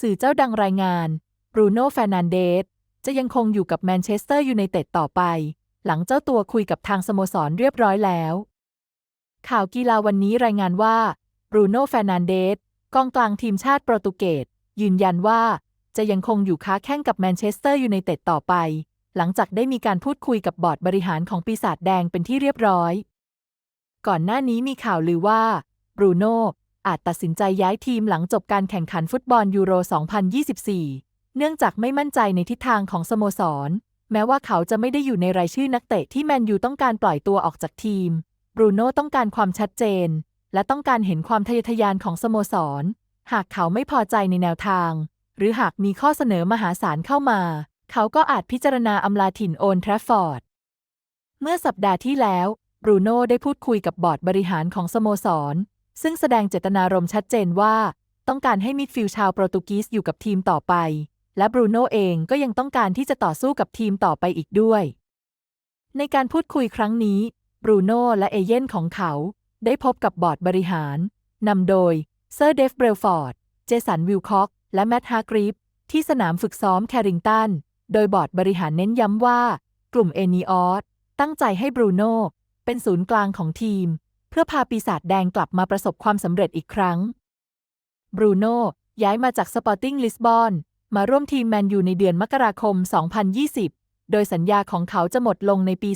สื่อเจ้าดังรายงานบรูโน่แฟร์นันเดสจะยังคงอยู่กับแมนเชสเตอร์ยูไนเต็ดต่อไป หลังเจ้าตัวคุยกับทางสโมสรเรียบร้อยแล้ว ข่าวกีฬาวันนี้รายงานว่าบรูโน่แฟร์นันเดสกองกลางทีมชาติโปรตุเกสยืนยันว่าจะยังคงอยู่ค้าแข่งกับแมนเชสเตอร์ยูไนเต็ดต่อไป หลังจากได้มีการพูดคุยกับบอร์ดบริหารของปีศาจแดงเป็นที่เรียบร้อย ก่อนหน้านี้มีข่าวลือว่าบรูโน่ อาจตัดสินใจย้ายทีมหลังจบการแข่งขันฟุตบอลยูโร 2024 เนื่องจากไม่มั่นใจในทิศทางของสโมสร แม้ว่าเขาจะไม่ได้อยู่ในรายชื่อนักเตะที่แมนยูต้องการปล่อยตัวออกจากทีม บรูโน่ต้องการความชัดเจน และต้องการเห็นความทะเยอทะยานของสโมสร หากเขาไม่พอใจในแนวทาง หรือหากมีข้อเสนอมหาศาลเข้ามา เขาก็อาจพิจารณาอำลาถิ่นโอนแทรฟฟอร์ด เมื่อสัปดาห์ที่แล้วบรูโน่ได้พูดคุยกับบอร์ดบริหารของสโมสร ซึ่งแสดงเจตนารมณ์ชัดเจนว่า ต้องการให้มิดฟิลชาวโปรตุเกสอยู่กับทีมต่อไป และบรูโน่เองก็ยังต้องการที่จะต่อสู้กับทีมต่อไปอีกด้วย ในการพูดคุยครั้งนี้บรูโน่และเอเย่นของเขา ได้พบกับบอร์ดบริหาร นำโดยเซอร์เดฟเบรลฟอร์ด เจสันวิลคอกและแมตต์ฮาร์กรีฟที่สนามฝึกซ้อมแคริงตัน โดยบอร์ดบริหารเน้นย้ำว่า กลุ่มเอนีออสตั้งใจให้บรูโน่เป็นศูนย์กลางของทีม เพื่อพาปีศาจแดงกลับมาประสบความสำเร็จอีกครั้ง บรูโน่ย้ายมาจากสปอร์ติ้งลิสบอนมาร่วมทีมแมนยูในเดือนมกราคม 2020 โดยสัญญาของเขาจะหมดลงในปี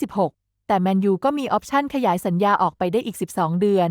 2026 แต่แมนยูก็มีออปชั่นขยายสัญญาออกไปได้อีก 12 เดือน